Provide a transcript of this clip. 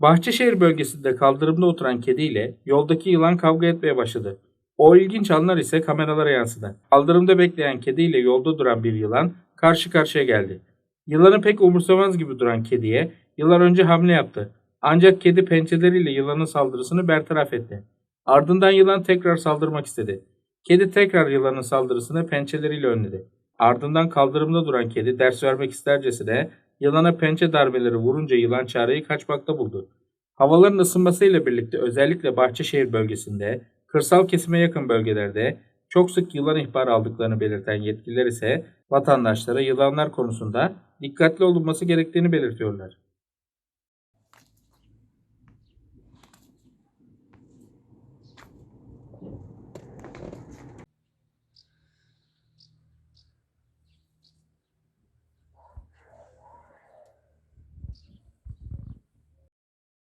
Bahçeşehir bölgesinde kaldırımda oturan kediyle yoldaki yılan kavga etmeye başladı. O ilginç anlar ise kameralara yansıdı. Kaldırımda bekleyen kediyle yolda duran bir yılan karşı karşıya geldi. Yılanı pek umursamaz gibi duran kediye yılan önce hamle yaptı. Ancak kedi pençeleriyle yılanın saldırısını bertaraf etti. Ardından yılan tekrar saldırmak istedi. Kedi tekrar yılanın saldırısını pençeleriyle önledi. Ardından kaldırımda duran kedi ders vermek istercesine yılana pençe darbeleri vurunca yılan çareyi kaçmakta buldu. Havaların ısınmasıyla birlikte özellikle Bahçeşehir bölgesinde, kırsal kesime yakın bölgelerde çok sık yılan ihbarı aldıklarını belirten yetkililer ise vatandaşlara yılanlar konusunda dikkatli olunması gerektiğini belirtiyorlar.